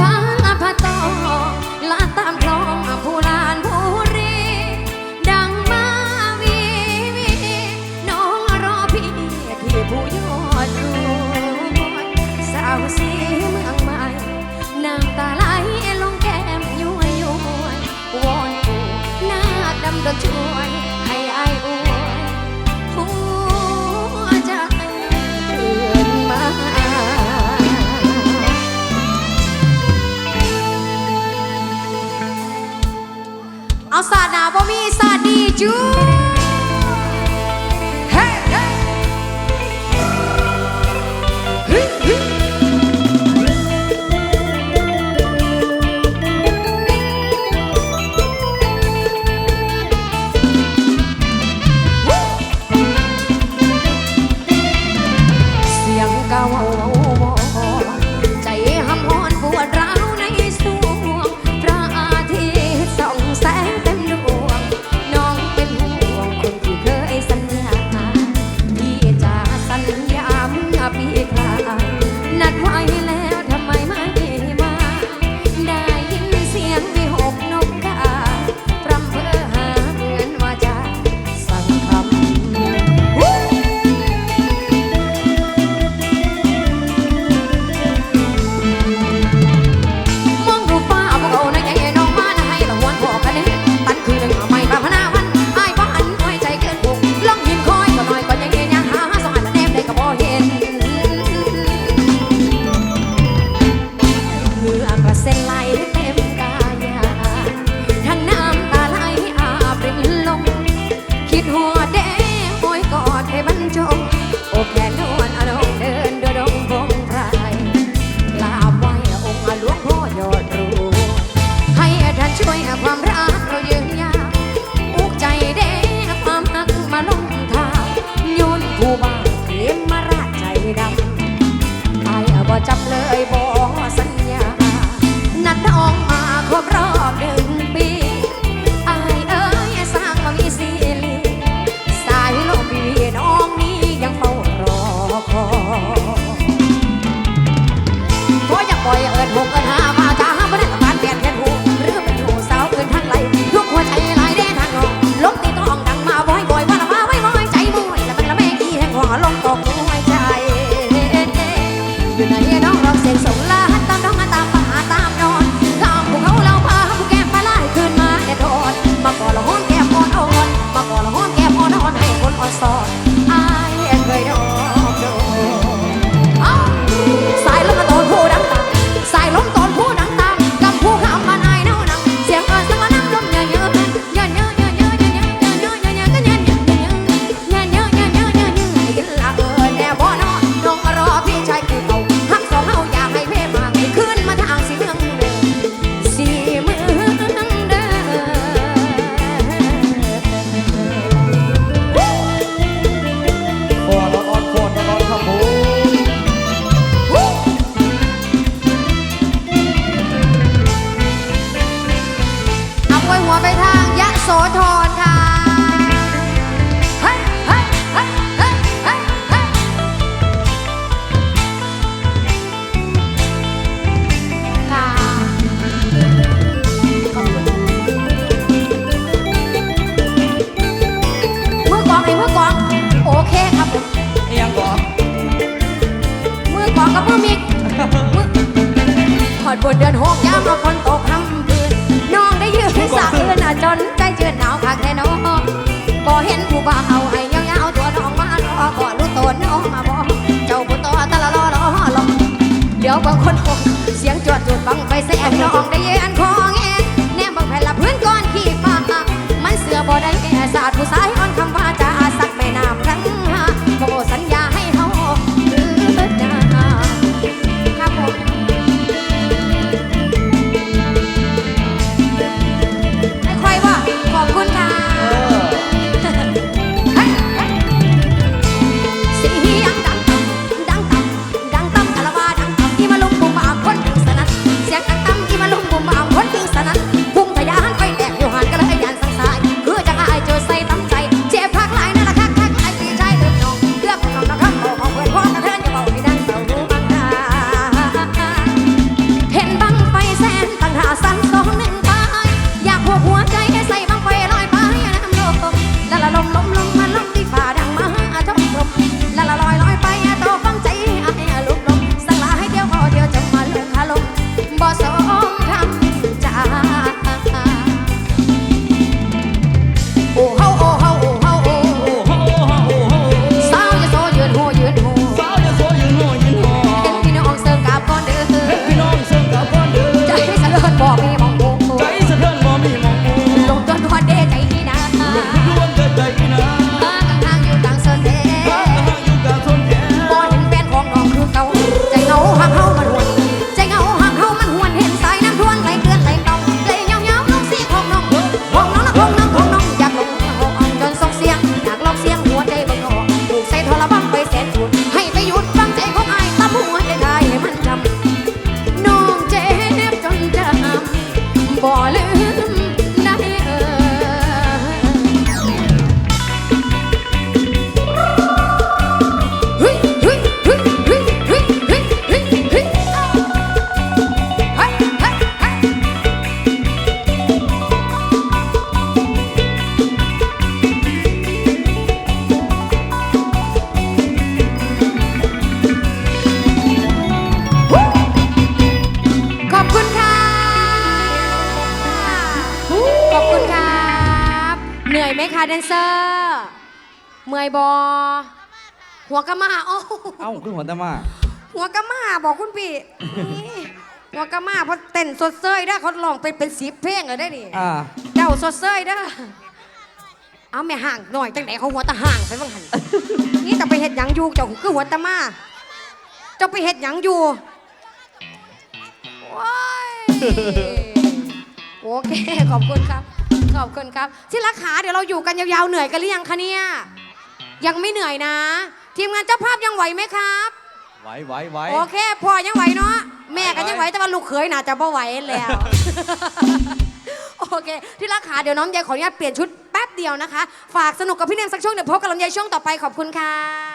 พาลาพาตอลาตามพร you. อดบนเดือนหกยามมาฝนตกคำเดือนน้องได้ยืนสักเอื้อนจนใจเจือนหนาวคักแน่นอนก็เห็นผู้บ่าเฮาให้ยาวๆตัวน้องมาล้อก็รู้ตัวน้องมาบอกเจ้าบุตรตาละล้อล้อหลอกเดี๋ยวบางคนหกเสียงจวดจวดบังไปแสบน้องได้ยืนคองแงแนมบางแผ่นละพื้นก้อนขี้ฟ้ามันเสือบ่ได้แก่ศาสตร์ผู้สายอ่อนคำ บอกพี่ ไหมคะแดนเซอร์เมื่อยบอหัวกะมาโอ้เอ้าคือหัวตามาหัวกะมาบอกคุณพี่นี่หัวกะมาเพราะเต้นสดเซยได้อเขาลองเป็นเป็นสีเพลงเลยได้อนี่อ่า เจ้าสดเซยได้อเอาแม่ห่างหน่อยจังไหนเขาหัวตาห่างไปบ้างหัน นี่แต่ไปเห็ดหยังอยู่เจ้าคือหัวตามาเจ้าไปเห็ดหยังอยู่ว้ายโอเคขอบคุณครับ ขอบคุณครับ ที่รักขาเดี๋ยวเราอยู่กันยาวๆเหนื่อยกันหรือยังคะเนี่ยยังไม่เหนื่อยนะ ทีมงานเจ้าภาพยังไหวไหมครับไหวไหวไหวโอเคพ่อยังไหวเนาะแม่ก็ยังไหวแต่ว่าลูกเขยน่าจะบ่ไหวแล้ว โอเค ที่รักขาเดี๋ยวน้องยายขออนุญาตเปลี่ยนชุดแป๊บเดียวนะคะ ฝากสนุกกับพี่เนมสักช่วงเดี๋ยวพบกับลำไยช่วงต่อไปขอบคุณค่ะ